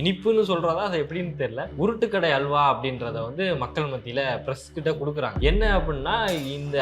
இனிப்புன்னு சொல்றதா அது எப்படின்னு தெரியல. உருட்டுக்கடை அல்வா அப்படின்றத வந்து மக்கள் மத்தியில பிரஸ் கிட்ட கொடுக்குறாங்க. என்ன அப்படின்னா இந்த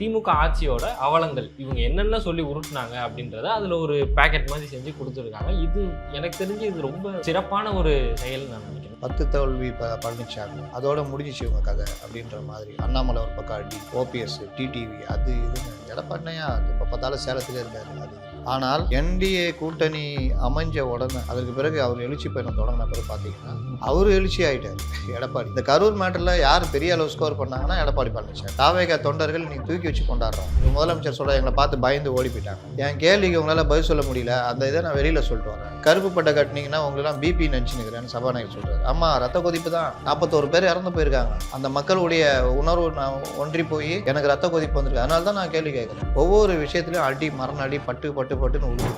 திமுக ஆட்சியோட அவலங்கள் இவங்க என்னென்ன சொல்லி உருட்டுனாங்க அப்படின்றத அதுல ஒரு பேக்கெட் மாதிரி செஞ்சு கொடுத்துருக்காங்க. இது எனக்கு தெரிஞ்சு இது ரொம்ப சிறப்பான ஒரு செயல் நான் நினைக்கிறேன். பத்து தோல்வி ப பழனிச்சாமி அதோட முடிஞ்சிச்சு இவங்க கதை அப்படின்ற மாதிரி. அண்ணாமலை ஒரு பக்கம் அடி ஓபிஎஸ் டிடிவி அது இதுன்னு எடப்பாடினையா இப்போ பார்த்தாலும் சேலத்திலே இருக்காரு அது ஆனால் என்டிஏ கூட்டணி அமைஞ்ச உடனே அதற்கு பிறகு அவர் எழுச்சி பயணம் தொடங்கின பிறகு பார்த்தீங்கன்னா அவர் எழுச்சி ஆகிட்டார் எடப்பாடி. இந்த கரூர் மேட்டரில் யார் பெரிய அளவு ஸ்கோர் பண்ணாங்கன்னா எடப்பாடி பழனிசாமி. தாவேகா தொண்டர்கள் நீங்கள் தூக்கி வச்சு கொண்டாடுறோம். முதலமைச்சர் சொல்ற எங்களை பார்த்து பயந்து ஓடி போயிட்டாங்க. என் கேள்விக்கு உங்களால் பதில் சொல்ல முடியல. அந்த இதை நான் வெளியில் சொல்லிட்டு வரேன். கருப்பு பட்டை கட்டினீங்கன்னா உங்களெல்லாம் பிபி நினச்சினுக்கிறேன்னு சபாநாயகர் சொல்கிறார் ஆமாம் ரத்த கொதிப்பு தான். நாற்பத்தோரு பேர் இறந்து போயிருக்காங்க. அந்த மக்களுடைய உணர்வு நான் ஒன்றி போய் எனக்கு ரத்த கொதிப்பு வந்திருக்கு. அதனால தான் நான் கேள்வி கேட்குறேன். ஒவ்வொரு விஷயத்துலையும் அடி மரண அடி பட்டு பட்டு பட்டுன்னு உழுது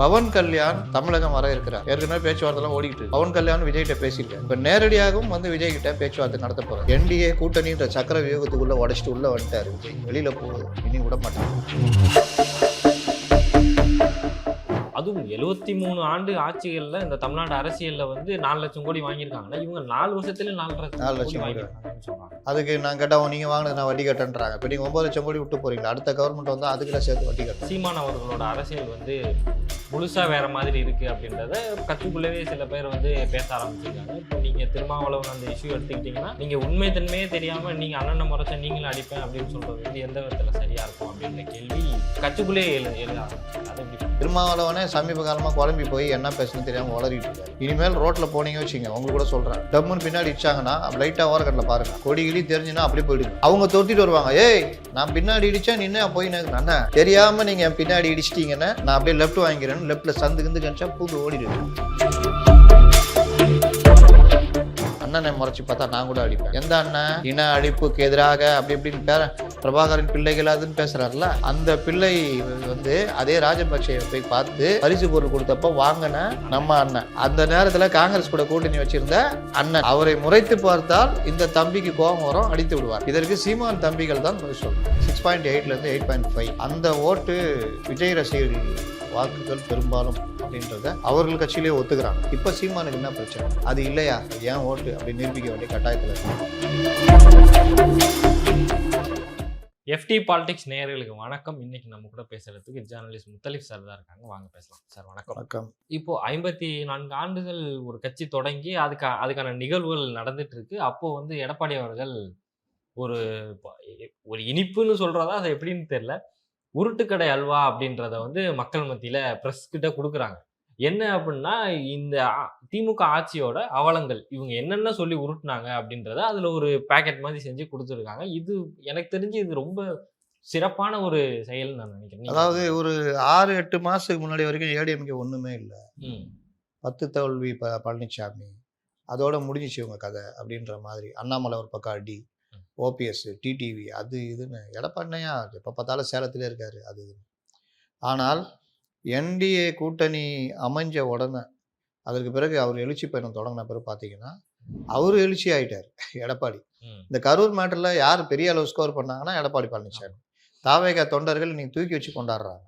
பவன் கல்யாண் தமிழகம் வர இருக்கிறார். ஏற்கனவே பேச்சுவார்த்தைலாம் ஓடிக்கிட்டு பவன் கல்யாண் விஜய்கிட்ட பேசியிருக்காரு. இப்போ நேரடியாகவும் வந்து விஜய் கிட்ட பேச்சுவார்த்தை நடத்த போறாரு. என்டிஏ கூட்டணின்ற சக்கர வியூகத்துக்குள்ள உடைச்சிட்டு உள்ள வந்துட்டாரு. விஜய் வெளியில போகுது இனி விட மாட்டாங்க அதுவும் எழுபத்தி மூணு ஆண்டு ஆட்சிகள்ல இந்த தமிழ்நாடு அரசியல்ல வந்து நாலு லட்சம் கோடி வாங்கியிருக்காங்கன்னா இவங்க நாலு வருஷத்துல நாலு நாலு லட்சம். வாங்கியிருக்காங்கன்னு அதுக்கு நான் கேட்டா நீங்க வாங்கினது நான் வட்டி கட்டேன்றாங்க இப்போ நீங்க ஒன்பது லட்சம் கோடி விட்டு போறீங்களா? அடுத்த கவர்மெண்ட் வந்தா அதுக்குள்ள சேர்த்து வட்டி கட்டணும் சீமான் அவர்களோட அரசியல் வந்து முழுசாக வேறு மாதிரி இருக்குது அப்படின்றத கற்றுக்குள்ளவே சில பேர் வந்து பேச ஆரம்பிச்சிருக்காங்க. இப்போ நீங்கள் திருமாவளவன் அந்த இஷ்யூ எடுத்துக்கிட்டிங்கன்னா நீங்கள் உண்மை தன்மையே தெரியாமல் நீங்கள் அண்ணனை முறைச்ச நீங்களும் அடிப்பேன் அப்படின்னு சொல்கிறது வந்து எந்த விதத்தில் சரியாக இருக்கும் அப்படின்ற கேள்வி கட்சிக்குள்ளேயே எழு எழுத ஆரம்பிச்சிருக்கு அது எப்படி திருமாவளவனே சமீப காலமாக குழம்பி போய் என்ன பேசணும்னு தெரியாமல் வளரிட்டு இருக்காரு. இனிமேல் ரோட்டில் போனீங்க வச்சுங்க உங்களுக்கு கூட சொல்கிறேன் டம்முன்னு பின்னாடி இடிச்சாங்கன்னா லைட்டாக ஓரக்கட்டில் பாருங்க. கொடி கிளி தெரிஞ்சுன்னா அப்படி போயிடுங்க. அவங்க தொத்திட்டு வருவாங்க ஏய் நான் பின்னாடி இடிச்சேன் நின்று போய் நான் அண்ணா நீங்கள் என் பின்னாடி இடிச்சிட்டீங்கன்னா நான் அப்படியே லெஃப்ட் வாங்கிக்கிறேன் லெஃப்ட்ல சந்து கிந்து கணிச்சா பூந்து ஓடிடுது அண்ணனை முறைச்சி பார்த்தா நான் கூட அடிப்பேன். எந்த அண்ணன்? இன அழிப்புக்கு எதிராக அப்படி இப்படின்னு பேர பிரபாகரன் பிள்ளைகள் அதுன்னு பேசுறாருல அந்த பிள்ளை வந்து அதே ராஜபக்சே போய் பார்த்து பரிசு பொருள் கொடுத்தப்ப வாங்கின நம்ம அண்ணன். அந்த நேரத்தில் காங்கிரஸ் கூட கூட்டணி வச்சிருந்த அண்ணன். அவரை முறைத்து பார்த்தால் இந்த தம்பிக்கு கோபம் வரும் அடித்து விடுவார். இதற்கு சீமான் தம்பிகள் தான் பதில் சொல்லணும் சிக்ஸ் பாயிண்ட் எயிட்லேருந்து எயிட் பாயிண்ட் ஃபைவ் அந்த ஓட்டு விஜய் ரசிகர்கள் வாக்குகள் பெரும்பாலும் அப்படின்றத அவர்கள் கட்சியிலே ஒத்துக்கிறாங்க. இப்ப சீமானுக்கு என்ன பிரச்சனை? அது இல்லையா? ஏன் ஓட்டு அப்படி நிரூபிக்க வேண்டிய கட்டாயத்தில் இருக்கு? எஃப்டி பாலிடிக்ஸ் நேயர்களுக்கு வணக்கம். இன்னைக்கு நம்ம கூட பேசுறதுக்கு ஜேர்னலிஸ்ட் முத்தலிஃப் சார் தான் இருக்காங்க. வாங்க பேசலாம். சார் வணக்கம். வணக்கம். இப்போ ஐம்பத்தி நான்கு ஆண்டுகள் ஒரு கட்சி தொடங்கி அதுக்கு அதுக்கான நிகழ்வுகள் நடந்துட்டு இருக்கு. அப்போ வந்து எடப்பாடி அவர்கள் ஒரு ஒரு இனிப்புன்னு சொல்றதா? அது எப்படின்னு தெரியல. உருட்டுக்கடை அல்வா அப்படின்றத வந்து மக்கள் மத்தியில பிரஸ் கிட்ட கொடுக்குறாங்க. என்ன அப்படின்னா இந்த திமுக ஆட்சியோட அவலங்கள் இவங்க என்னென்ன சொல்லி உருட்டுனாங்க அப்படின்றத அதுல ஒரு பேக்கெட் மாதிரி செஞ்சு கொடுத்துருக்காங்க. இது எனக்கு தெரிஞ்சு இது ரொம்ப சிறப்பான ஒரு செயல் நான் நினைக்கிறேன். அதாவது ஒரு ஆறு எட்டு மாசத்துக்கு முன்னாடி வரைக்கும் ஏடிஎம்கே ஒண்ணுமே இல்லை. பத்து தோல்வி ப பழனிசாமி அதோட முடிஞ்சிச்சு இவங்க கதை அப்படின்ற மாதிரி. அண்ணாமலை ஒரு பக்கம் அடி ஓபிஎஸ் டிடிவி அது இதுன்னு எடப்பாடினையா எப்போ பார்த்தாலும் சேலத்திலே இருக்காரு அது இதுன்னு. ஆனால் என்டிஏ கூட்டணி அமைஞ்ச உடனே அதற்கு பிறகு அவர் எழுச்சி பயணம் தொடங்கின பிறகு பார்த்தீங்கன்னா அவர் எழுச்சி ஆயிட்டார் எடப்பாடி. இந்த கரூர் மேட்டரில் யார் பெரிய அளவு ஸ்கோர் பண்ணாங்கன்னா எடப்பாடி பழனிசாமி தாவேகா தொண்டர்கள் நீ தூக்கி வச்சு கொண்டாடுறாங்க.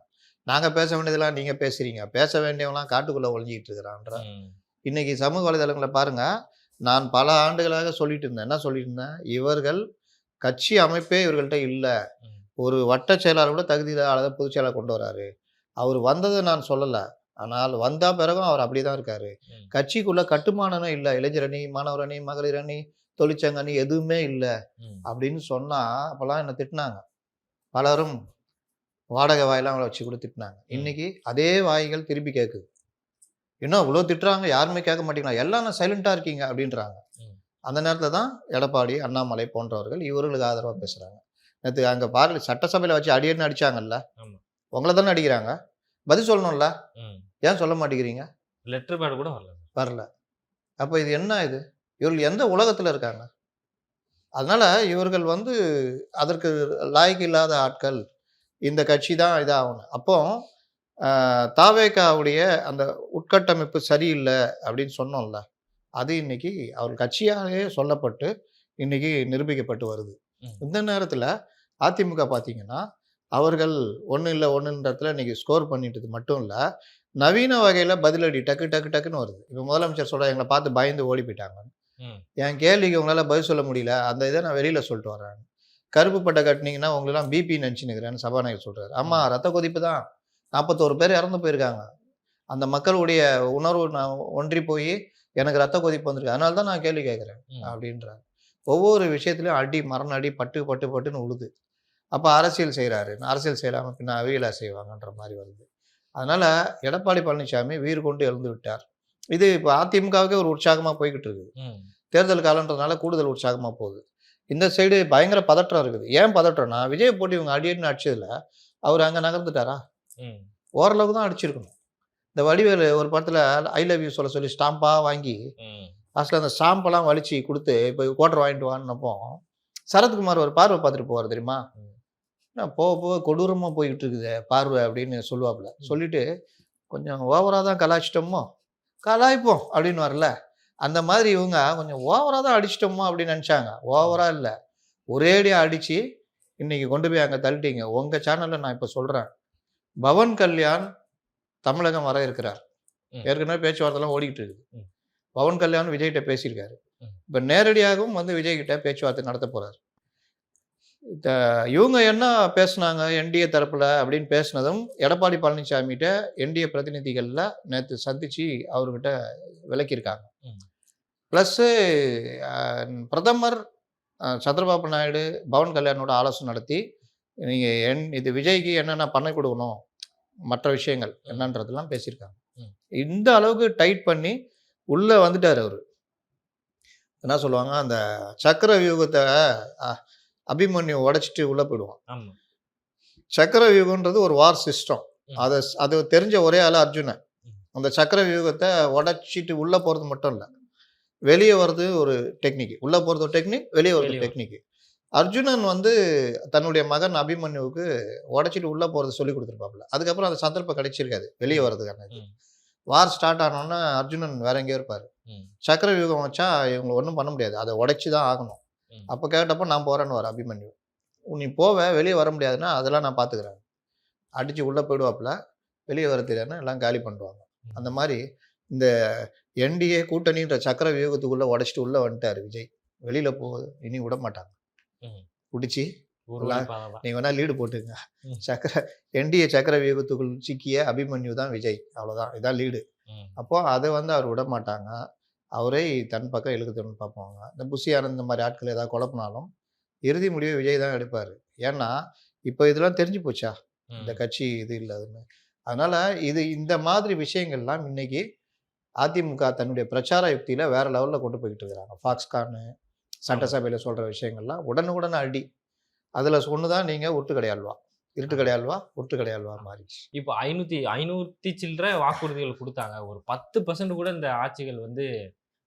நாங்கள் பேச வேண்டியதெல்லாம் நீங்கள் பேசுறீங்க பேச வேண்டியவங்களாம் காட்டுக்குள்ளே ஒழிஞ்சிக்கிட்டு இருக்கிறான்ற. இன்னைக்கு சமூக வலைதளங்களை பாருங்க நான் பல ஆண்டுகளாக சொல்லிட்டு இருந்தேன் என்ன சொல்லிட்டு இருந்தேன் இவர்கள் கட்சி அமைப்பே இவர்கள்ட்ட இல்லை. ஒரு வட்ட செயலாளர் கூட தகுதி இல்லாத பொதுச் செயலாளர் கொண்டு வராரு. அவர் வந்ததை நான் சொல்லலை. ஆனால் வந்தா பிறகும் அவர் அப்படியே தான் இருக்காரு. கட்சிக்குள்ள கட்டுமானமே இல்லை. இளைஞர் அணி மாணவர் அணி மகளிர் அணி தொழிற்சங்க அணி எதுவுமே இல்லை. அப்படின்னு சொன்னா அப்பெல்லாம் என்ன திட்டினாங்க. பலரும் வாடகை வாயெல்லாம் அவங்கள வச்சு கூட திட்டினாங்க. இன்னைக்கு அதே வாய்கள் திருப்பி கேட்குது. இன்னும் இவ்வளோ திட்டுறாங்க? யாருமே கேட்க மாட்டேங்கிறாங்க. எல்லாம் நான் சைலண்டாக இருக்கீங்க? அப்படின்றாங்க. அந்த நேரத்தில் தான் எடப்பாடி அண்ணாமலை போன்றவர்கள் இவர்களுக்கு ஆதரவாக பேசுகிறாங்க நேற்று அங்கே பாரு சட்டசபையில் வச்சு அடியன்னு அடிச்சாங்கல்ல. ஆமா. உங்களை தானே அடிக்கிறாங்க? பதில் சொல்லணும்ல. ஏன் சொல்ல மாட்டேங்கிறீங்க? லெட்டர் பேட் கூட வரல. வரல. அப்போ இது என்ன இது? இவர்கள் எந்த உலகத்தில் இருக்காங்க? அதனால இவர்கள் வந்து அதற்கு லாய்க்கு இல்லாத ஆட்கள் இந்த கட்சி தான் இதாகணும். அப்போ தாவேகாவுடைய அந்த உட்கட்டமைப்பு சரியில்லை அப்படின்னு சொன்னோம்ல அது இன்னைக்கு அவர் கட்சியாகவே சொல்லப்பட்டு இன்னைக்கு நிரூபிக்கப்பட்டு வருது. இந்த நேரத்தில் அதிமுக பார்த்தீங்கன்னா அவர்கள் ஒன்றும் இல்லை ஒன்றுன்றதுல இன்னைக்கு ஸ்கோர் பண்ணிட்டது மட்டும் இல்லை நவீன வகையில் பதிலடி டக்கு டக்கு டக்குன்னு வருது. இப்போ முதலமைச்சர் சொல்ற எங்களை பார்த்து பயந்து ஓடி போயிட்டாங்க. என் கேள்விக்கு உங்களால் பதில் சொல்ல முடியல அந்த இதை நான் வெளியில் சொல்லிட்டு வரேன் கருப்பு பட்டை கட்டினீங்கன்னா உங்களெல்லாம் பிபி நினச்சினுக்கிறேன்னு சபாநாயகர் சொல்கிறார் அம்மா ரத்த கொதிப்பு தான். நாற்பத்தோரு பேர் இறந்து போயிருக்காங்க. அந்த மக்களுடைய உணர்வு நான் ஒன்றி போய் எனக்கு ரத்த கொதிப்பு வந்திருக்கு. அதனால தான் நான் கேள்வி கேட்குறேன். அப்படின்றார் ஒவ்வொரு விஷயத்துலையும் அடி மரண அடி பட்டு பட்டு பட்டுன்னு உழுது. அப்போ அரசியல் செய்கிறாரு அரசியல் செய்யலாமல் பின்ன அவியலா செய்வாங்கன்ற மாதிரி வருது. அதனால் எடப்பாடி பழனிசாமி வீர் கொண்டு எழுந்து விட்டார். இது இப்போ அதிமுகவுக்கே ஒரு உற்சாகமாக போய்கிட்டு இருக்குது. தேர்தல் காலன்றதுனால கூடுதல் உற்சாகமாக போகுது. இந்த சைடு பயங்கர பதற்றம் இருக்குது. ஏன் பதற்றம்னா விஜய் போட்டு இவங்க அடியடின்னு அடிச்சதுல அவர் அங்கே நகர்ந்துட்டாரா. ஓரளவுக்கு தான் அடிச்சிருக்கணும். இந்த வடிவேலு ஒரு படத்தில் ஐ லவ் யூ சொல்ல சொல்லி ஸ்டாம்பாக வாங்கி. லாஸ்ட்டில் அந்த ஸ்டாம்பெல்லாம் வலிச்சு கொடுத்து இப்போ கோட்டர் வாங்கிட்டு வாங்கினப்போ சரத்குமார் ஒரு பார்வை பார்த்துட்டு போவார் தெரியுமா? போக போக கொடூரமாக போய்கிட்டு இருக்குது பார்வை அப்படின்னு சொல்லுவாப்புல. சொல்லிட்டு கொஞ்சம் ஓவராக தான் கலாய்ச்சிட்டோமோ? கலாய்ப்போம் அப்படின்னு வரல அந்த மாதிரி இவங்க கொஞ்சம் ஓவராக தான் அடிச்சிட்டோமோ அப்படின்னு நினச்சாங்க. ஓவராக இல்லை. ஒரேடியாக அடித்து இன்னைக்கு கொண்டு போய் அங்கே தள்ளிட்டீங்க. உங்கள் சேனலில் நான் இப்போ சொல்கிறேன் பவன் கல்யாண் தமிழகம் வர இருக்கிறார். ஏற்கனவே பேச்சுவார்த்தைலாம் ஓடிக்கிட்டு இருக்குது. பவன் கல்யாண் விஜய்கிட்ட பேசியிருக்காரு. இப்போ நேரடியாகவும் வந்து விஜய் கிட்ட பேச்சுவார்த்தை நடத்த போறாரு இந்த இவங்க என்ன பேசுனாங்க என்டிஏ தரப்புல அப்படின்னு பேசுனதும் எடப்பாடி பழனிசாமிகிட்ட என்டிஏ பிரதிநிதிகள்ல நேற்று சந்திச்சு அவர்கிட்ட விளக்கியிருக்காங்க. ப்ளஸ்ஸு பிரதமர் சந்திரபாபு நாயுடு பவன் கல்யாணோட ஆலோசனை நடத்தி நீங்கள் என் இது விஜய்க்கு என்னென்ன பண்ண கொடுக்கணும்? மற்ற விஷயங்கள் என்னன்றதெல்லாம் பேசியிருக்காங்க. இந்த அளவுக்கு டைட் பண்ணி உள்ளே வந்துட்டார் அவர். என்ன சொல்லுவாங்க? அந்த சக்கர வியூகத்தை அபிமன்யு உடைச்சிட்டு உள்ளே போயிடுவான். சக்கர வியூகன்றது ஒரு வார் சிஸ்டம். அதை அது தெரிஞ்ச ஒரே ஆள் அர்ஜுனன். அந்த சக்கர வியூகத்தை உடைச்சிட்டு உள்ளே போகிறது மட்டும் இல்லை. வெளியே வர்றது ஒரு டெக்னிக். உள்ளே போகிறது ஒரு டெக்னிக் வெளியே வர்றது. டெக்னிக். அர்ஜுனன் வந்து தன்னுடைய மகன் அபிமன்யுவுக்கு உடைச்சிட்டு உள்ளே போகிறத சொல்லி கொடுத்துருப்பாப்புல. அதுக்கப்புறம் அந்த சந்தர்ப்பம் கிடைச்சிருக்காது. வெளியே வர்றதுக்கான. வார் ஸ்டார்ட் ஆனோன்னா அர்ஜுனன் வேற எங்கேயோ இருப்பார். சக்கர வியூகம் வச்சா இவங்களை ஒன்றும் பண்ண முடியாது. அதை உடைச்சி தான் ஆகணும். அப்போ கேட்டப்போ நான் போகிறேன்னு வர அபிமன்யு. நீ போவ வெளியே வர முடியாதுன்னா அதெல்லாம் நான் பார்த்துக்கிறேன் அடித்து உள்ளே போயிடுவாப்புல. வெளியே வர தெரியாதுன்னா எல்லாம் காலி பண்ணுவாங்க அந்த மாதிரி இந்த என்டிஏ கூட்டணின்ற சக்கர வியூகத்துக்குள்ளே உடைச்சிட்டு உள்ளே வந்துட்டார் விஜய். வெளியில் போ இனி விட மாட்டாங்க பிடிச்சி ஒரு எல்லாம் பாதை தான். நீ வேணா லீடு போட்டுங்க. சக்கர என்டிஏ சக்கர வியூகத்துக்குள் சிக்கிய அபிமன்யு தான் விஜய். அவ்வளோதான் இதான் லீடு. அப்போ அதை வந்து அவர் விட மாட்டாங்க. அவரை தன் பக்கம் இழுக்குதுன்னு பார்ப்பாங்க. இந்த புஷி ஆனந்த் இந்த மாதிரி ஆட்கள் ஏதாவது குழப்பினாலும் இறுதி முடிவை விஜய் தான் எடுப்பார். ஏன்னா இப்போ இதெல்லாம் தெரிஞ்சு போச்சா. இந்த கட்சி இது இல்லைன்னு அதனால இது இந்த மாதிரி விஷயங்கள்லாம் இன்னைக்கு அதிமுக தன்னுடைய பிரச்சார யுக்தியில வேற லெவல்ல கொண்டு போய்கிட்டு இருக்கிறாங்க. ஃபாக்ஸ்கானு சட்டசபையில சொல்ற விஷயங்கள்லாம் உடனுக்குடன் அடி. அதுல ஒண்ணுதான் நீங்க உருட்டு கடையாள்வா இருட்டு கடையாள்வா உருட்டு கடையாள்வா மாறிடுச்சு. இப்போ ஐநூத்தி ஐநூத்தி சில்லற வாக்குறுதிகள் கொடுத்தாங்க. ஒரு பத்து பர்சன்ட் கூட இந்த ஆட்சிகள் வந்து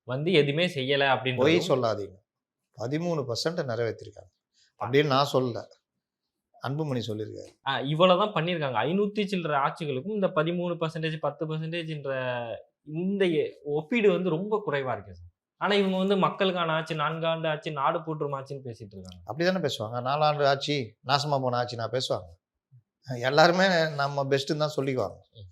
வந்து எதுவுமே செய்யல அப்படின்னு பொய் சொல்லாதீங்க. பதிமூணு பர்சன்ட் நிறைவேற்றிருக்காங்க அப்படின்னு நான் சொல்லல. அன்புமணி சொல்லியிருக்காரு. இவ்வளவுதான் பண்ணியிருக்காங்க. ஐநூத்தி சில்லற ஆட்சிகளுக்கும் இந்த பதிமூணு பர்சன்டேஜ் பத்து பர்சன்டேஜ்ன்ற இந்த ஒப்பீடு வந்து ரொம்ப குறைவா இருக்கு சார். ஆனா இவங்க வந்து மக்களுக்கான ஆட்சி நான்காண்டு ஆட்சி நாடு போற்றும் ஆட்சின்னு பேசிட்டு இருக்காங்க. அப்படிதானே பேசுவாங்க. நாலாண்டு ஆட்சி நாசமா போன ஆட்சி நான் பேசுவாங்க. எல்லாருமே நம்ம பெஸ்ட்டுன்னு தான் சொல்லிக்குவாங்க. ம்.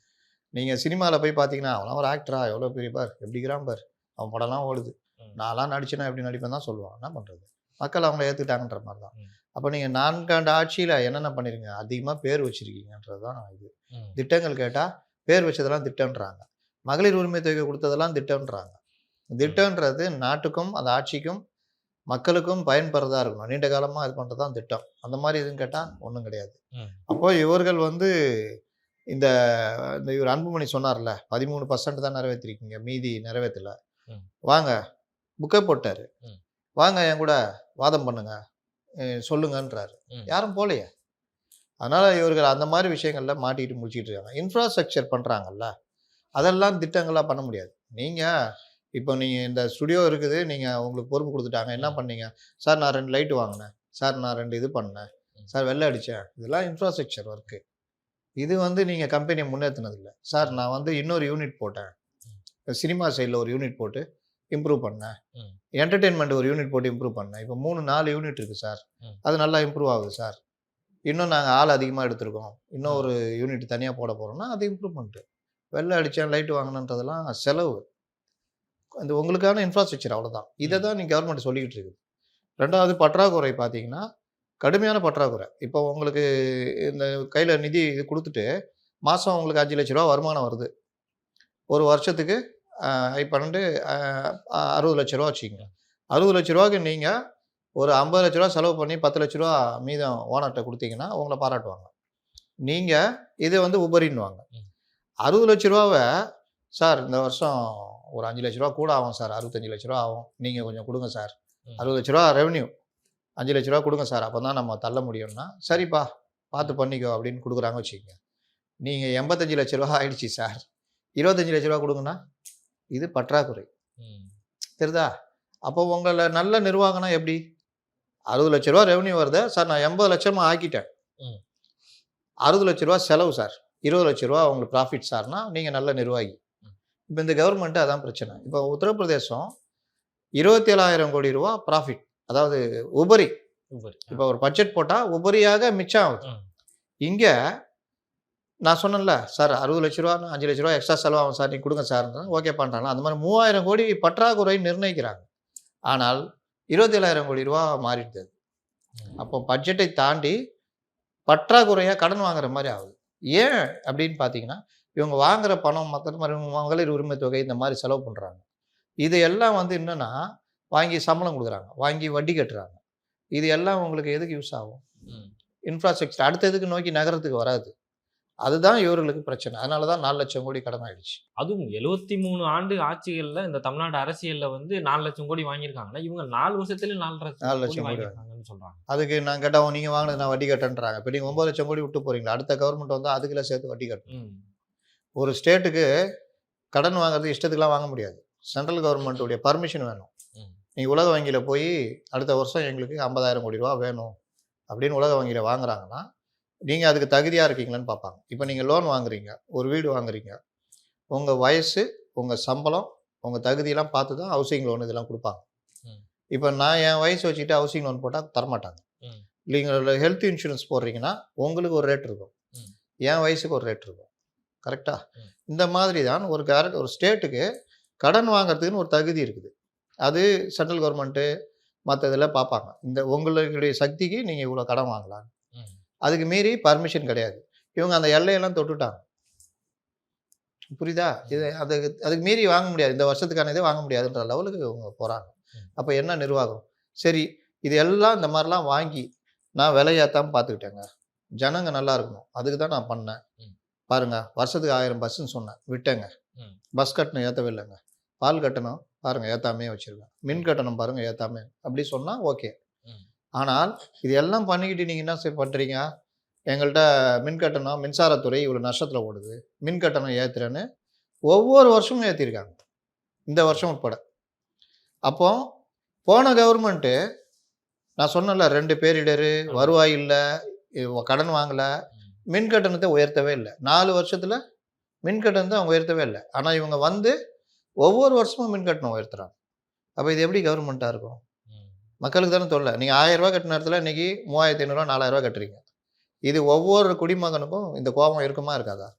நீங்கள் சினிமாவில் போய் பார்த்தீங்கன்னா அவனா ஒரு ஆக்டரா எவ்வளோ பெரிய பார் எப்படிங்கிறான் பார். அவன் படம்லாம் ஓடுது. நான்லாம் நடிச்சேனா எப்படி நடிப்பேன் தான் சொல்லுவான். என்ன பண்ணுறது மக்கள் அவங்கள ஏற்றுக்கிட்டாங்கன்ற மாதிரி தான். அப்போ நீங்கள் நான்காண்டு ஆட்சியில் என்னென்ன பண்ணிருங்க அதிகமாக பேர் வச்சிருக்கீங்கன்றது தான் இது. திட்டங்கள் கேட்டால் பேர் வச்சதெல்லாம் திட்டம்ன்றாங்க. மகளிர் உரிமை தொகை கொடுத்ததெல்லாம் திட்டம்ன்றாங்க. திட்டம்ன்றது நாட்டுக்கும் அந்த ஆட்சிக்கும் மக்களுக்கும் பயன்படுறதா இருக்கணும். நீண்ட காலமாக இது பண்ணுறது தான் திட்டம். அந்த மாதிரி இதுன்னு கேட்டால் ஒன்றும் கிடையாது. ம். அப்போ இவர்கள் வந்து இந்த இந்த இவர் அன்புமணி சொன்னார்ல பதிமூணு பர்சன்ட் தான் நிறைவேற்றிருக்கீங்க மீதி நிறைவேற்றல. வாங்க புக்கை போட்டாரு. வாங்க என் கூட வாதம் பண்ணுங்க சொல்லுங்கன்றாரு. யாரும் போலையே. அதனால இவர்கள் அந்த மாதிரி விஷயங்கள்ல மாட்டிக்கிட்டு முடிச்சிட்டு இருக்காங்க. இன்ஃப்ராஸ்ட்ரக்சர் பண்றாங்கல்ல அதெல்லாம் திட்டங்களா பண்ண முடியாது. நீங்க இப்போ நீங்க இந்த ஸ்டுடியோ இருக்குது நீங்க உங்களுக்கு பொறுப்பு கொடுத்துட்டாங்க என்ன. பண்ணீங்க? சார் நான் ரெண்டு லைட் வாங்கினேன். சார் நான் ரெண்டு இது பண்ணேன். சார் வெள்ளை அடித்தேன் இதெல்லாம் இன்ஃப்ராஸ்ட்ரக்சர் ஒர்க்கு இது வந்து நீங்கள் கம்பெனியை முன்னேற்றினது இல்லை சார் நான் வந்து இன்னொரு யூனிட் போட்டேன். சினிமா சைடில் ஒரு யூனிட் போட்டு இம்ப்ரூவ் பண்ணேன். என்டர்டெயின்மெண்ட் ஒரு யூனிட் போட்டு இம்ப்ரூவ் பண்ணேன். இப்போ மூணு நாலு யூனிட் இருக்குது சார். அது நல்லா இம்ப்ரூவ் ஆகுது சார். இன்னும் நாங்கள் ஆள் அதிகமாக எடுத்திருக்கோம். இன்னும் ஒரு யூனிட் தனியாக போட போகிறோம்னா அது இம்ப்ரூவ்மெண்ட்டு வெள்ளை அடித்தேன் லைட்டு வாங்கினன்றதெல்லாம் செலவு. அந்த உங்களுக்கான இன்ஃப்ராஸ்ட்ரக்சர் அவ்வளோதான் இதை தான் நீ கவர்மெண்ட் சொல்லிக்கிட்டு இருக்குது. ரெண்டாவது பற்றாக்குறை பார்த்தீங்கன்னா கடுமையான பற்றாக்குறை. இப்போ உங்களுக்கு இந்த கையில் நிதி இது கொடுத்துட்டு மாதம் உங்களுக்கு அஞ்சு லட்ச ரூபா வருமானம் வருது. ஒரு வருஷத்துக்கு பன்னெண்டு அறுபது லட்ச ரூபா வச்சுக்கோங்க அறுபது லட்ச ரூபாய்க்கு நீங்கள் ஒரு ஐம்பது லட்ச ரூபா செலவு பண்ணி பத்து லட்ச ரூபா மீதம் ஓனர்கிட்ட கொடுத்தீங்கன்னா உங்களை பாராட்டுவாங்க. நீங்கள் இது வந்து உபரின்னுவாங்க. அறுபது லட்ச ரூபாவை சார் இந்த வருஷம் ஒரு அஞ்சு லட்ச ரூபா கூட ஆகும் சார். அறுபத்தஞ்சு லட்ச ரூபா ஆகும். நீங்கள் கொஞ்சம் கொடுங்க சார். அறுபது லட்ச ரூபா ரெவன்யூ அஞ்சு லட்ச ரூபா கொடுங்க சார். அப்போ தான் நம்ம தள்ள முடியும்னா சரிப்பா பார்த்து பண்ணிக்கோ அப்படின்னு கொடுக்குறாங்க வச்சுக்கோங்க. நீங்கள் எண்பத்தஞ்சு லட்ச ரூபா ஆயிடுச்சு சார். இருபத்தஞ்சு லட்ச ரூபா கொடுங்கன்னா இது பற்றாக்குறை. ம். தெரியுதா அப்போ உங்களை நல்ல நிர்வாகம்னா எப்படி? அறுபது லட்ச ரூபா ரெவன்யூ வருது. சார் நான் எண்பது லட்சமாக ஆக்கிட்டேன். ம். அறுபது லட்ச ரூபா செலவு சார். இருபது லட்ச ரூபா உங்களுக்கு ப்ராஃபிட் சார்னா நீங்கள் நல்ல நிர்வாகி. இப்போ இந்த கவர்மெண்ட்டு அதான் பிரச்சனை. இப்போ உத்தரப்பிரதேசம் இருபத்தி ஏழாயிரம் கோடி ரூபா ப்ராஃபிட் அதாவது உபரி. உபரி. இப்போ ஒரு பட்ஜெட் போட்டால் உபரியாக மிச்சம் ஆகுது. இங்கே நான் சொன்னேன்ல சார் அறுபது லட்ச ரூபா அஞ்சு லட்ச ரூபா எக்ஸ்ட்ரா செலவாகும் சார் நீங்கள் கொடுங்க சார். ஓகே பண்ணுறாங்க அந்த மாதிரி மூவாயிரம் கோடி பற்றாக்குறை நிர்ணயிக்கிறாங்க. ஆனால் இருபத்தேழாயிரம் கோடி ரூபா மாறிடுது. அப்போ பட்ஜெட்டை தாண்டி பற்றாக்குறையாக கடன் வாங்குற மாதிரி ஆகுது. ஏன் அப்படின்னு பார்த்தீங்கன்னா இவங்க வாங்குற பணம் மற்ற மாதிரி மகளிர் உரிமை தொகை இந்த மாதிரி செலவு பண்ணுறாங்க இது எல்லாம் வந்து என்னன்னா வாங்கி சம்பளம் கொடுக்குறாங்க. வாங்கி வட்டி கட்டுறாங்க. இது எல்லாம் உங்களுக்கு எதுக்கு யூஸ் ஆகும். இன்ஃப்ராஸ்ட்ரக்சர் அடுத்ததுக்கு நோக்கி நகரத்துக்கு வராது. அதுதான் இவர்களுக்கு பிரச்சனை. அதனால தான் நாலு லட்சம் கோடி கடன் ஆயிடுச்சு. அதுவும் எழுவத்தி மூணு ஆண்டு ஆட்சிகள்ல இந்த தமிழ்நாடு அரசியல்ல வந்து நாலு லட்சம் கோடி வாங்கியிருக்காங்கன்னா இவங்க நாலு வருஷத்துல நாலு நாலு லட்சம் லட்சம் கோடி சொல்றாங்க. அதுக்கு நான் கேட்டால் நீங்கள் வாங்கினது நான் வட்டி கட்டேன்றாங்க இப்போ நீங்கள் ஒம்பது லட்சம் கோடி விட்டு போறீங்களா? அடுத்த கவர்மெண்ட் வந்து அதுக்குள்ள சேர்த்து வட்டி கட்டணும். ஒரு ஸ்டேட்டுக்கு கடன் வாங்குறது இஷ்டத்துக்குலாம் வாங்க முடியாது சென்ட்ரல் கவர்மெண்ட்டுடைய பர்மிஷன் வேணும். நீங்கள் உலக வங்கியில் போய் அடுத்த வருஷம் எங்களுக்கு ஐம்பதாயிரம் கோடி ரூபா வேணும் அப்படின்னு உலக வங்கியில் வாங்குறாங்கன்னா நீங்கள் அதுக்கு தகுதியாக இருக்கீங்களான்னு பார்ப்பாங்க இப்போ நீங்கள் லோன் வாங்குறீங்க ஒரு வீடு வாங்குறீங்க உங்கள் வயசு உங்கள் சம்பளம் உங்கள் தகுதியெல்லாம் பார்த்து தான் ஹவுசிங் லோன் இதெல்லாம் கொடுப்பாங்க. இப்போ நான் என் வயசு வச்சுக்கிட்டு ஹவுசிங் லோன் போட்டால் தரமாட்டாங்க. நீங்கள் ஹெல்த் இன்சூரன்ஸ் போடுறீங்கன்னா உங்களுக்கு ஒரு ரேட் இருக்கும். என் வயசுக்கு ஒரு ரேட் இருக்கும் கரெக்டா ம். இந்த மாதிரி தான் ஒரு கர ஒரு ஸ்டேட்டுக்கு கடன் வாங்குறதுக்குன்னு ஒரு தகுதி இருக்குது. அது சென்ட்ரல் கவர்மெண்ட்டு மற்ற இதில் பார்ப்பாங்க. இந்த உங்களுடைய சக்திக்கு நீங்கள் இவ்வளோ கடன் வாங்கலாம். அதுக்கு மீறி பர்மிஷன் கிடையாது. இவங்க அந்த எல்லையெல்லாம் தொட்டுட்டாங்க. புரியுதா? இது அதுக்கு அதுக்கு மீறி வாங்க முடியாது. இந்த வருஷத்துக்கான இதை வாங்க முடியாதுன்ற லெவலுக்கு இவங்க போகிறாங்க. அப்போ என்ன நிர்வாகம்? சரி இது எல்லாம் இந்த மாதிரிலாம் வாங்கி நான் விலையாத்தாம பார்த்துக்கிட்டேங்க. ஜனங்க நல்லா இருக்கணும். அதுக்கு தான் நான் பண்ணேன். பாருங்க வருஷத்துக்கு ஆயிரம் பஸ்ஸுன்னு சொன்னேன். விட்டேங்க. பஸ் கட்டணம் ஏற்றவே இல்லைங்க. பால் கட்டணம் பாருங்க ஏத்தாமே வச்சிருக்கேன். மின் கட்டணம் பாருங்க ஏத்தாமே அப்படி சொன்னா ஓகே. ஆனால் இது எல்லாம் பண்ணிக்கிட்டு நீங்க என்ன செய்ய பண்றீங்க? எங்கள்கிட்ட மின் கட்டணம் மின்சாரத்துறை இவ்வளோ நஷ்டத்தில் ஓடுது. மின் கட்டணம் ஏற்றுறேன்னு ஒவ்வொரு வருஷமும் ஏற்றிருக்காங்க இந்த வருஷம் உட்பட. அப்போ போன கவர்மெண்ட்டு நான் சொன்னல ரெண்டு பேரிடர் வருவாய் இல்லை கடன் வாங்கலை. மின் கட்டணத்தை உயர்த்தவே இல்லை. நாலு வருஷத்தில் மின் கட்டணத்தை அவங்க உயர்த்தவே இல்லை. ஆனால் இவங்க வந்து ஒவ்வொரு வருஷமும் மின் கட்டணம் உயர்த்துறாங்க. அப்போ இது எப்படி கவர்மெண்ட்டாக இருக்கும்? மக்களுக்கு தானே தொல்லை. நீங்கள் ஆயிரம் கட்டின இடத்துல இன்னைக்கு மூவாயிரத்தி ஐநூறுரூவா நாலாயிரம் ரூபாய் கட்டுறீங்க. இது ஒவ்வொரு குடிமகனுக்கும் இந்த கோபம் இருக்குமா இருக்காதா?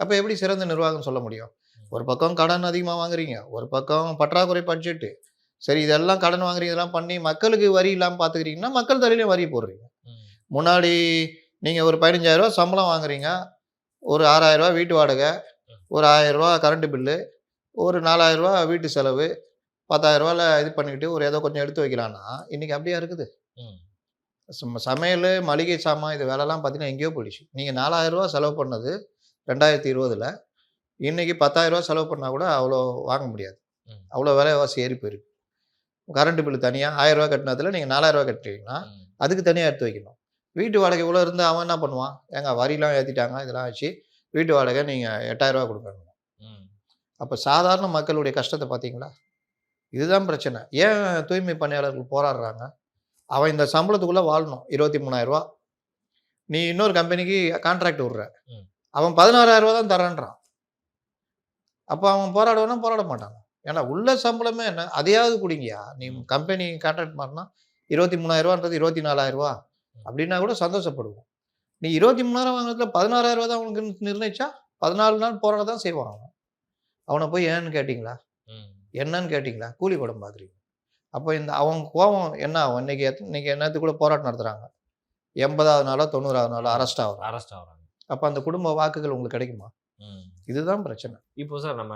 அப்போ எப்படி சிறந்த நிர்வாகம் சொல்ல முடியும்? ஒரு பக்கம் கடன் அதிகமாக வாங்குறீங்க. ஒரு பக்கம் பற்றாக்குறை பட்ஜெட்டு. சரி இதெல்லாம் கடன் வாங்குறீங்க இதெல்லாம் பண்ணி மக்களுக்கு வரி இல்லாமல் பார்த்துக்கிறீங்கன்னா மக்கள் தலையிலையும் வரி போடுறீங்க. முன்னாடி நீங்கள் ஒரு பதினஞ்சாயிரம் ரூபாய் சம்பளம் வாங்குறீங்க. ஒரு ஆறாயிரம் ரூபாய் வீட்டு வாடகை. ஒரு ஆயிரம் ரூபாய் கரண்ட் பில்லு ஒரு நாலாயிரம் ரூபாய் வீட்டு செலவு. பத்தாயிரம் ரூபாயில் இது பண்ணிக்கிட்டு ஒரு ஏதோ கொஞ்சம் எடுத்து வைக்கலான்னா இன்றைக்கி அப்படியா இருக்குது? சமையல் மளிகை சாமான் இது வேலைலாம் பார்த்தீங்கன்னா எங்கேயோ போயிடுச்சு. நீங்கள் நாலாயிரம் ரூபாய் செலவு பண்ணது ரெண்டாயிரத்தி இருபதில். இன்றைக்கி பத்தாயிரம் ரூபாய் செலவு பண்ணால் கூட அவ்வளோ வாங்க முடியாது. அவ்வளோ விலைவாசி ஏறி போயிருக்கு. கரண்ட் பில்லு தனியாக ஆயிரம் ரூபாய் கட்டினதுல நீங்கள் நாலாயிரம் ரூபாய் கட்டுறீங்கன்னா. அதுக்கு தனியாக எடுத்து வைக்கணும். வீட்டு வாடகை இவ்வளோ இருந்து அவன் என்ன பண்ணுவான்? ஏங்க வரிலாம் ஏற்றிட்டாங்க இதெல்லாம் வச்சு வீட்டு வாடகை நீங்கள் எட்டாயிரரூவா கொடுக்கணும். ம். அப்போ சாதாரண மக்களுடைய கஷ்டத்தை பார்த்தீங்களா இதுதான் பிரச்சனை. ஏன் தூய்மை பணியாளர்கள் போராடுறாங்க? அவன் இந்த சம்பளத்துக்குள்ளே வாழணும். இருபத்தி மூணாயிரரூவா நீ இன்னொரு கம்பெனிக்கு கான்ட்ராக்ட் விட்ற. அவன் பதினாறாயிரம் ரூபா தான் தரேன்றான் அப்போ அவன் போராடுவானா? போராட மாட்டாங்க ஏன்னா உள்ள சம்பளமே என்ன? அதையாவது குடிங்கயா நீ கம்பெனி கான்ட்ராக்ட் மாறினா இருபத்தி மூணாயிரரூவான்றது இருபத்தி நாலாயிரரூவா அப்படின்னா கூட சந்தோஷப்படுவோம். நீ இருபத்தி மூணாயிரம் வாங்குறதுல பதினாறாயிரம் ரூபா தான் உனக்கு நிர்ணயிச்சா? பதினாலு நாள் போராட தான் செய்வான் அவன். அவனை போய் ஏன்னு கேட்டிங்களா. என்னன்னு கேட்டிங்களா? கூலி படம் பார்க்குறீங்க அப்போ இந்த அவங்க கோபம் என்ன ஆகும்? இன்னைக்கு இன்னைக்கு என்னத்துக்கு கூட போராட்டம் நடத்துகிறாங்க எண்பதாவது நாளோ தொண்ணூறாவது நாளோ அரெஸ்ட் ஆகுறாங்க. அரெஸ்ட் ஆகுறாங்க. அப்போ அந்த குடும்ப வாக்குகள் உங்களுக்கு கிடைக்குமா. இதுதான் பிரச்சனை. இப்போ சார் நம்ம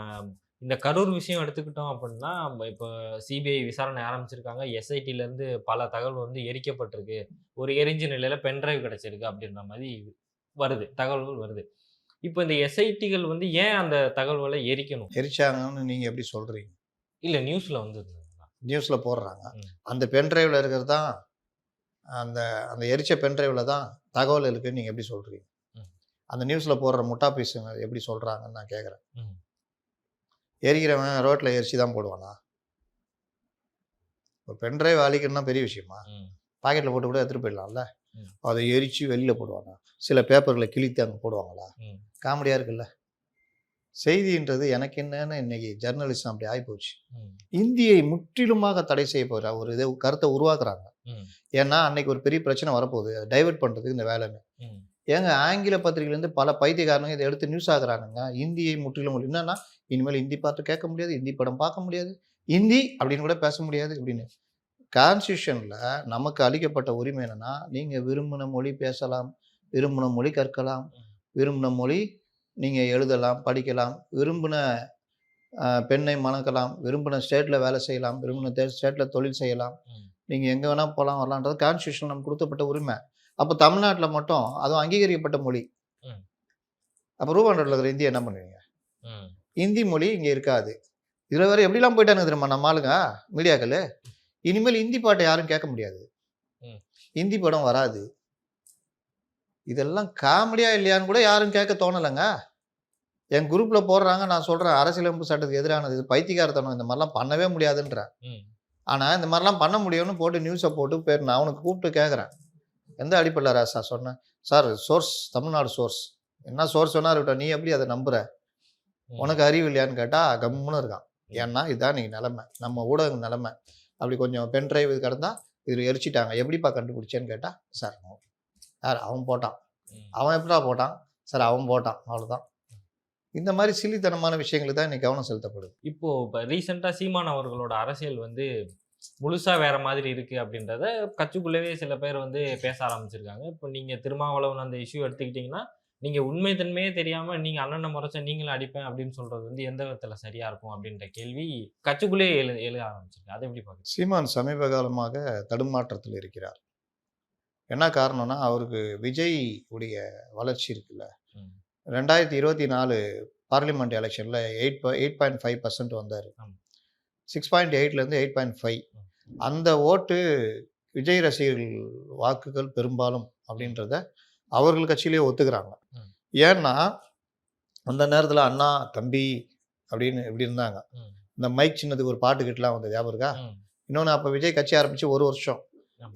இந்த கரூர் விஷயம் எடுத்துக்கிட்டோம் அப்படின்னா இப்போ சிபிஐ விசாரணை ஆரம்பிச்சிருக்காங்க. எஸ்ஐடில இருந்து பல தகவல் வந்து எரிக்கப்பட்டிருக்கு. ஒரு எரிஞ்ச நிலையில பென்டிரைவ் கிடைச்சிருக்கு அப்படின்ற மாதிரி வருது. தகவல்கள் வருது. இப்போ இந்த எஸ்ஐடிகள் வந்து ஏன் அந்த தகவல்களை எரிக்கணும்? எரிச்சாங்கன்னு நீங்கள் எப்படி சொல்கிறீங்க இல்ல நியூஸ்ல வந்து நியூஸில் போடுறாங்க. அந்த பென்ட்ரைவில் இருக்கிறது தான் அந்த அந்த எரிச்ச பென்ட்ரைவில் தான் தகவல் இருக்குன்னு நீங்கள் எப்படி சொல்கிறீங்க ம். அந்த நியூஸில் போடுற முட்டா பீஸுங்க எப்படி சொல்கிறாங்கன்னு நான் கேட்குறேன். எரிக்கிறவன் ரோட்டில் எரிச்சு தான் போடுவானா ஒரு பென்ட்ரைவ் அழிக்கணும்னா பெரிய விஷயமா. பாக்கெட்டில் போட்டு கூட எடுத்துகிட்டு போயிடலாம்ல. அதை எரிச்சு வெளியில் போடுவாங்க சில பேப்பர்களை கிழித்து அங்கே போடுவாங்களா. காமெடியாக இருக்குல்ல செய்தின்றது எனக்கு என்னன்னு இன்னைக்கு ஜெர்னலிசம் அப்படி ஆகிப்போச்சு. இந்தியை முற்றிலுமாக தடை செய்ய போகிற ஒரு இதை கருத்தை உருவாக்குறாங்க. ஏன்னா அன்னைக்கு ஒரு பெரிய பிரச்சனை வரப்போகுது அதை டைவர்ட் பண்ணுறதுக்கு இந்த வேலைன்னு. ஏங்க ஆங்கில பத்திரிகையிலேருந்து பல பைத்தியக்காரங்க இதை எடுத்து நியூஸ் ஆகுறானுங்க இந்தியை முற்றிலும் என்னன்னா இனிமேல் ஹிந்தி பாட்டு கேட்க முடியாது ஹிந்தி படம் பார்க்க முடியாது ஹிந்தி அப்படின்னு கூட பேச முடியாது அப்படின்னு கான்ஸ்டியூஷனில் நமக்கு அளிக்கப்பட்ட உரிமை என்னன்னா நீங்கள் விரும்பின மொழி பேசலாம் விரும்பின மொழி கற்கலாம் விரும்பின மொழி நீங்கள் எழுதலாம் படிக்கலாம் விரும்பின பெண்ணை மணக்கலாம் விரும்பின ஸ்டேட்டில் வேலை செய்யலாம் விரும்பின ஸ்டேட்டில் தொழில் செய்யலாம். நீங்கள் எங்கே வேணால் போகலாம் வரலான்றது கான்ஸ்டியூஷன் நமக்கு கொடுத்தப்பட்ட உரிமை அப்போ தமிழ்நாட்டில் மட்டும் அதுவும் அங்கீகரிக்கப்பட்ட மொழி. அப்போ ரூபாண்டரில் இருக்கிற இந்தியா என்ன பண்ணுவீங்க. இந்தி மொழி இங்கே இருக்காது. இதில் வேறு எப்படிலாம் போயிட்டானுங்க தெரியுமா நம்ம ஆளுங்க மீடியாக்கள்? இனிமேல் இந்தி பாட்டை யாரும் கேட்க முடியாது. இந்தி படம் வராது. இதெல்லாம் காமெடியா இல்லையான்னு கூட யாரும் கேட்க தோணலைங்க. என் குரூப்பில் போடுறாங்க நான் சொல்கிறேன் அரசியலமைப்பு சட்டத்துக்கு எதிரானது இது பைத்தியக்காரத்தனம் இந்த மாதிரிலாம் பண்ணவே முடியாதுன்றேன். ஆனால் இந்த மாதிரிலாம் பண்ண முடியும்னு போட்டு நியூஸை போட்டு பேர் நான் அவனுக்கு கூப்பிட்டு கேட்குறேன். எந்த அடிப்படையில் ராசா சொன்னேன் சார் சோர்ஸ் தமிழ்நாடு சோர்ஸ் என்ன சோர்ஸ் வேணா இருக்கட்டும் நீ எப்படி அதை நம்புற? ம். உனக்கு அறிவு இல்லையான்னு கேட்டால் கம்முன்னு இருக்கான். ஏன்னா இதுதான் நீ நிலமை. நம்ம ஊடக நிலமை. அப்படி கொஞ்சம் பென் டிரைவ் இது கிடந்தா இதில் எரிச்சிட்டாங்க. எப்படிப்பா கண்டுபிடிச்சேன்னு கேட்டால் சார் யார் அவன் போட்டான். அவன் எப்படா போட்டான்? சார் அவன் போட்டான். அவ்வளோதான் இந்த மாதிரி சில்லித்தனமான விஷயங்களுக்கு தான் இன்னைக்கு கவனம் செலுத்தப்படுது. இப்போ இப்போ ரீசெண்டா சீமான் அவர்களோட அரசியல் வந்து முழுசா வேற மாதிரி இருக்கு அப்படின்றத கட்சிக்குள்ளவே சில பேர் வந்து பேச ஆரம்பிச்சிருக்காங்க. இப்போ நீங்க திருமாவளவன் அந்த இஷ்யூ எடுத்துக்கிட்டீங்கன்னா நீங்க உண்மை தன்மையே தெரியாம நீங்க அண்ணனை முறைச்ச நீங்களும் அடிப்பேன் அப்படின்னு சொல்றது வந்து எந்த விதத்துல சரியா இருக்கும் அப்படின்ற கேள்வி கட்சிக்குள்ளேயே எழு எழுத ஆரம்பிச்சிருக்கு. அதை எப்படி பாக்குறீங்க சீமான் சமீப காலமாக தடுமாற்றத்தில் இருக்கிறார். என்ன காரணம்னா அவருக்கு விஜய் உடைய வளர்ச்சி இருக்குல்ல. ரெண்டாயிரத்தி இருபத்தி நாலு பார்லிமெண்ட் எலெக்ஷனில் eight eight point five percent வந்தார். சிக்ஸ் பாயிண்ட் எயிட்லேருந்து எயிட் பாயிண்ட் ஃபைவ். அந்த ஓட்டு விஜய் ரசிகர்கள் வாக்குகள் பெரும்பாலும் அப்படின்றத அவர்கள் கட்சியிலேயே ஒத்துக்கிறாங்க. ஏன்னா அந்த நேரத்தில் அண்ணா தம்பி அப்படின்னு இப்படி இருந்தாங்க. இந்த மைக் சின்னதுக்கு ஒரு பாட்டு கிட்டலாம் வந்தது ஞாபகம் இருக்கா. இன்னொன்று அப்போ விஜய் கட்சி ஆரம்பித்து ஒரு வருஷம்.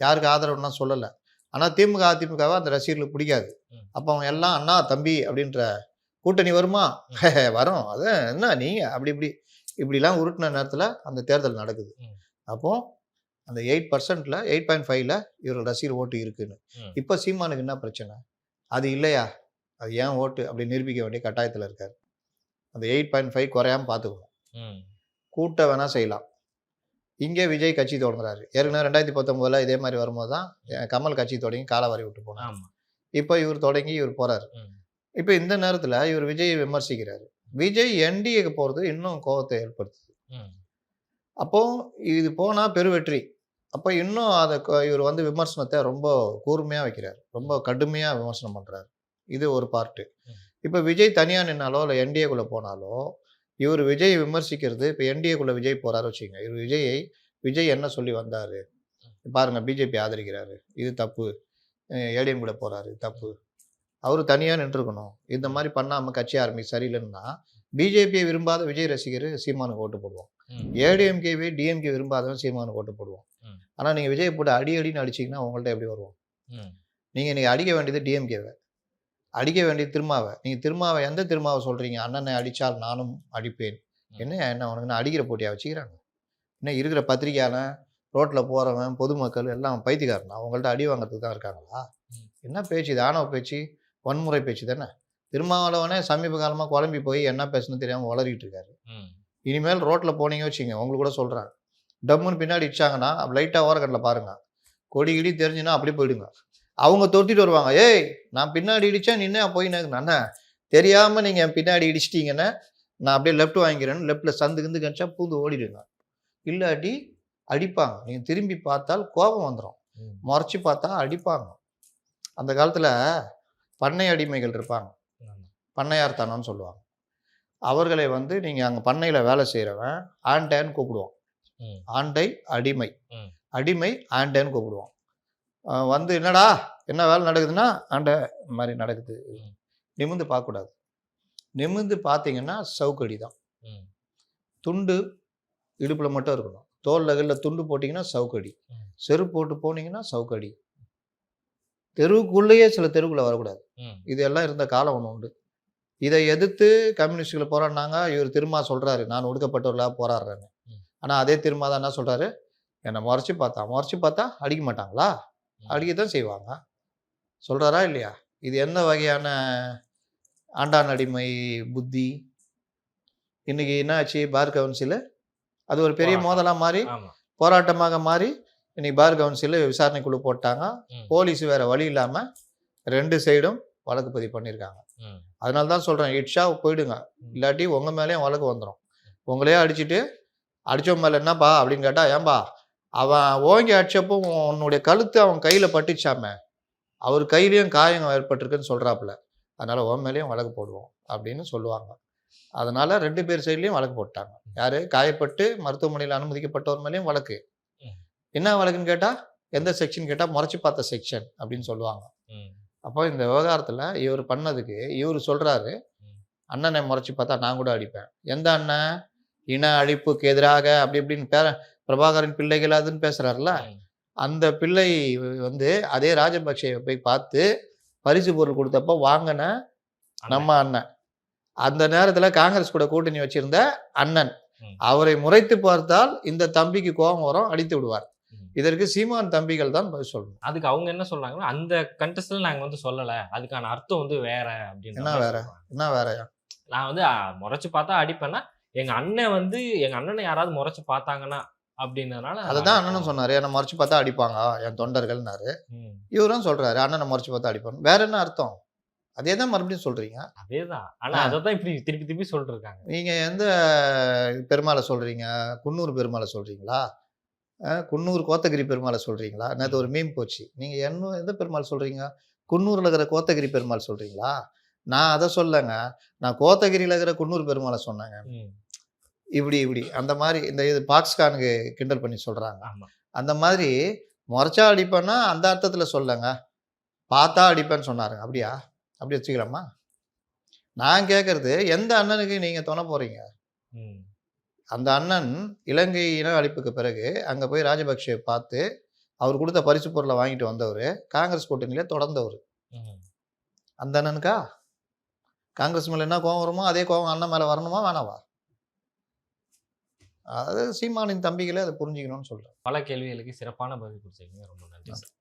யாருக்கு ஆதரவுன்னா சொல்லலை ஆனால் திமுக அதிமுகவை அந்த ரசிகர்களுக்கு பிடிக்காது. அப்போ அவன் எல்லாம் அண்ணா தம்பி அப்படின்ற கூட்டணி வருமா வரும் அது என்ன நீங்க அப்படி இப்படி இப்படிலாம் உருட்டின நேரத்தில் அந்த தேர்தல் நடக்குது ம். அந்த எயிட் பர்சன்ட்ல எயிட் பாயிண்ட் ஃபைவ்ல இவர்கள் ரசிகர் ஓட்டு இருக்குன்னு. இப்போ சீமானுக்கு என்ன பிரச்சனை? அது இல்லையா? அது ஏன் ஓட்டு? அப்படி நிரூபிக்க வேண்டிய கட்டாயத்தில் இருக்காரு. அந்த எயிட் பாயிண்ட் ஃபைவ் குறையாம பார்த்துக்கணும். கூட்ட வேணா செய்யலாம். இங்கே விஜய் கட்சி தொடங்குறாரு. ஏற்கனவே ரெண்டாயிரத்தி பத்தொம்போதில் இதே மாதிரி வரும்போது தான் கமல் கட்சி தொடங்கி காலவாரி விட்டு போனார். இப்போ இவர் தொடங்கி இவர் போறாரு. ம். இப்போ இந்த நேரத்தில் இவர் விஜயை விமர்சிக்கிறாரு. விஜய் என்டிஏக்கு போகிறது இன்னும் கோபத்தை ஏற்படுத்துது. அப்போ இது போனால் பெருவெற்றி. அப்போ இன்னும் அதை இவர் வந்து விமர்சனத்தை ரொம்ப கூர்மையாக வைக்கிறார். ரொம்ப கடுமையாக விமர்சனம் பண்ணுறாரு இது ஒரு பார்ட்டு. இப்போ விஜய் தனியாக நின்னாலோ இல்லை என்டிஏக்குள்ளே போனாலோ இவர் விஜய் விமர்சிக்கிறது இப்போ என்டிஏக்குள்ளே விஜய் போறாரு வச்சுக்கோங்க. இவர் விஜயை விஜய் என்ன சொல்லி வந்தார்? பாருங்க பிஜேபி ஆதரிக்கிறாரு. இது தப்பு. ஏடிஎம் கூட போறாரு. தப்பு. அவர் தனியாக நின்றுக்கணும். இந்த மாதிரி பண்ணாமல் கட்சி ஆரம்பி சரியில்லைன்னா பிஜேபியை விரும்பாத விஜய் ரசிகர் சீமானுக்கு ஓட்டு போடுவோம். ஏடிஎம்கேவே டிஎம்கே விரும்பாதவன் சீமானுக்கு ஓட்டு போடுவோம். ஆனால் நீங்கள் விஜய் போட்டு அடி அடின்னு அடிச்சிங்கன்னா உங்கள்ட்ட எப்படி வருவோம். நீங்கள் நீங்கள் அடிக்க வேண்டியது டிஎம்கேவை. அடிக்க வேண்டியது திருமாவை. நீங்கள் திருமாவை எந்த திருமாவை சொல்கிறீங்க அண்ணனை அடித்தால் நானும் அடிப்பேன். என்ன என்ன உனக்கு நான் அடிக்கிற போட்டியாக வச்சுக்கிறாங்க? என்ன இருக்கிற பத்திரிக்கையாளன் ரோட்டில் போகிறவன் பொதுமக்கள் எல்லாம் பைத்தியக்காரன். அவங்கள்ட்ட அடி வாங்குறதுக்கு தான் இருக்காங்களா. என்ன பேச்சு இது? ஆணவ பேச்சு? வன்முறை பேச்சு தானே? திருமாவளவனே சமீப காலமாக குழம்பி போய் என்ன பேசணும்னு தெரியாமல் வளரிட்டு இருக்காரு. இனிமேல் ரோட்டில் போனீங்க வச்சுங்க உங்களுக்கு கூட சொல்கிறேன் டம்முன்னு பின்னாடி இடிச்சாங்கன்னா லைட்டாக ஓரக்கட்டில் பாருங்க. கொடி கிடி தெரிஞ்சுன்னா அப்படியே போயிடுங்க. அவங்க தொத்திட்டு வருவாங்க ஏய் நான் பின்னாடி இடிச்சேன் நின்று போய் அண்ணா தெரியாமல் நீங்கள் என் பின்னாடி இடிச்சிட்டீங்கன்னா நான் அப்படியே லெஃப்ட் வாங்கிக்கிறேன்னு லெஃப்ட்டில் சந்து கிந்து கணிச்சா பூந்து ஓடிடுங்க. இல்லாட்டி அடிப்பாங்க. நீங்கள் திரும்பி பார்த்தால் கோபம் வந்துடும். முறைச்சி பார்த்தா அடிப்பாங்க. அந்த காலத்தில் பண்ணை அடிமைகள் இருப்பாங்க. ஆமா. பண்ணையார்த்தனம்னு சொல்லுவாங்க அவர்களை வந்து நீங்கள் அங்கே பண்ணையில் வேலை செய்கிறவன் ஆண்டேன்னு கூப்பிடுவான். ஆண்டை அடிமை. அடிமை ஆண்டேன்னு கூப்பிடுவான் வந்து என்னடா என்ன வேலை நடக்குதுன்னா ஆண்ட மாதிரி நடக்குது. நிமிந்து பார்க்கக்கூடாது நிமிந்து பார்த்தீங்கன்னா சவுக்கடி தான். துண்டு இடுப்பில் மட்டும் இருக்கணும் தோல் லகில் துண்டு போட்டிங்கன்னா சவுக்கடி. செருப்பு போட்டு போனீங்கன்னா சவுக்கடி தெருவுக்குள்ளேயே சில தெருவுக்குள்ள வரக்கூடாது. இது எல்லாம் இருந்த காலம் ஒன்று உண்டு இதை எதிர்த்து கம்யூனிஸ்டுகளை போராடினாங்க. இவர் திரும்ப சொல்றாரு நான் ஒடுக்கப்பட்டவர்களாக போராடுறேன்னு. ஆனால் அதே திரும்ப தான் என்ன சொல்றாரு? என்னை முறைச்சி பார்த்தா. முறைச்சி பார்த்தா அடிக்க மாட்டாங்களா? ம். அடிக்கத்தான் செய்வாங்க. சொல்றாரா இல்லையா? இது என்ன வகையான ஆண்டான் அடிமை புத்தி? இன்னைக்கு என்ன ஆச்சு? Bar council? அது ஒரு பெரிய. மோதலாக மாறி போராட்டமாக மாறி இன்னைக்கு பார் கவுன்சிலில் விசாரணை குழு போட்டாங்க. போலீஸ் வேற வழி இல்லாம ரெண்டு சைடும் வழக்கு பதிவு பண்ணியிருக்காங்க. அதனால தான் சொல்றேன் இட்ஷா போயிடுங்க. இல்லாட்டி உங்க மேலேயும் வழக்கு வந்துடும் உங்களையே அடிச்சிட்டு அடிச்சவன் மேல என்னப்பா அப்படின்னு கேட்டா ஏன்பா அவன் ஓங்கி அடிச்சப்போ உன்னுடைய கழுத்து அவன் கையில பட்டுச்சாம அவர் கையிலயும் காயம் ஏற்பட்டிருக்குன்னு சொல்றாப்புல. அதனால உன் மேலேயும் வழக்கு போடுவோம் அப்படின்னு சொல்லுவாங்க. அதனால ரெண்டு பேர் சைட்லயும் வழக்கு போட்டாங்க. யாரு? காயப்பட்டு மருத்துவமனையில் அனுமதிக்கப்பட்டவர் மேலேயும் வழக்கு. என்ன வழக்குன்னு கேட்டா எந்த செக்ஷன் கேட்டா முறைச்சு பார்த்த செக்ஷன் அப்படின்னு சொல்லுவாங்க. அப்போ இந்த விவகாரத்துல இவர் பண்ணதுக்கு இவர் சொல்றாரு ம். அண்ணனை முறைச்சு பார்த்தா நான் கூட அடிப்பேன் எந்த அண்ணன் இன அழிப்புக்கு எதிராக அப்படி இப்படின்னு பேர பிரபாகரன் பிள்ளைகள் அதுன்னு பேசுறாருல ம். அந்த பிள்ளை வந்து அதே ராஜபக்சே போய் பார்த்து பரிசு பொருள் கொடுத்தப்போ வாங்கின நம்ம அண்ணன் அந்த நேரத்துல காங்கிரஸ் கூட கூட்டணி வச்சிருந்த அண்ணன். அவரை முறைத்து பார்த்தால் இந்த தம்பிக்கு கோபம் வரும் அடித்து விடுவார். இதற்கு சீமான் தம்பிகள் தான் பதில் சொல்லணும். அதுக்கு அவங்க என்ன சொல்றாங்கன்னா அந்த கண்டஸ்ட்ல நாங்க வந்து சொல்லல. அதுக்கான அர்த்தம் வந்து வேற அப்படின்னு என்ன வேற? என்ன வேறயா? நான் வந்து முறைச்சு பார்த்தா அடிப்பேன்னா எங்க அண்ணன் வந்து எங்க அண்ணனை யாராவது முறைச்சு பார்த்தாங்கன்னா அப்படின்றதுனால அதுதான் அண்ணனும் சொன்னாரு. என்னை மறைச்சு பார்த்தா அடிப்பாங்க என் தொண்டர்கள்னாரு. இவரும் சொல்றாரு அண்ணனை மறைச்சு பார்த்தா அடிப்பாங்க. வேற என்ன அர்த்தம்? அதே தான் மறுபடியும் சொல்றீங்க. அதேதான் ஆனா ஆ. அதைத்தான் இப்படி திருப்பி திருப்பி சொல்லிட்டு இருக்காங்க நீங்க எந்த பெருமாளை சொல்றீங்க? குன்னூர் பெருமாளை சொல்றீங்களா? குன்னூர் கோத்தகிரி பெருமாளை சொல்றீங்களா? நேற்று ஒரு மீன் போச்சு. நீங்க என்ன எந்த பெருமாள் சொல்றீங்க? குன்னூர்ல இருக்கிற கோத்தகிரி பெருமாள் சொல்றீங்களா? நான் அதை சொல்லங்க. நான் கோத்தகிரியில இருக்கிற குன்னூர் பெருமாளை சொன்னேங்க. இப்படி இப்படி. அந்த மாதிரி இந்த இது பாக்ஸ்கானுக்கு கிண்டல் பண்ணி சொல்றாங்க. ஆமா. அந்த மாதிரி முறைச்சா அடிப்பேன்னா அந்த அர்த்தத்துல சொல்லங்க. பார்த்தா அடிப்பேன்னு சொன்னாருங்க. அப்படியா? அப்படி வச்சுக்கலாமா? நான் கேட்கறது எந்த அண்ணனுக்கு நீங்க துணை போறீங்க? ம். அந்த அண்ணன் இலங்கை இன அழிப்புக்கு பிறகு அங்க போய் ராஜபக்சே பார்த்து அவர் கொடுத்த பரிசு பொருளை வாங்கிட்டு வந்தவர். காங்கிரஸ் கூட்டணியில தொடர்ந்தவர். அந்த அண்ணனுக்கா? காங்கிரஸ் மேல என்ன கோவம் வருமோ அதே கோவம் அண்ணன் மேல வரணுமா வேணாவா? அது சீமானின் தம்பிகளே அதை புரிஞ்சுக்கணும்னு சொல்றேன் பல கேள்விகளுக்கு சிறப்பான பதில் கொடுத்தீங்க. ரொம்ப நன்றி சார்.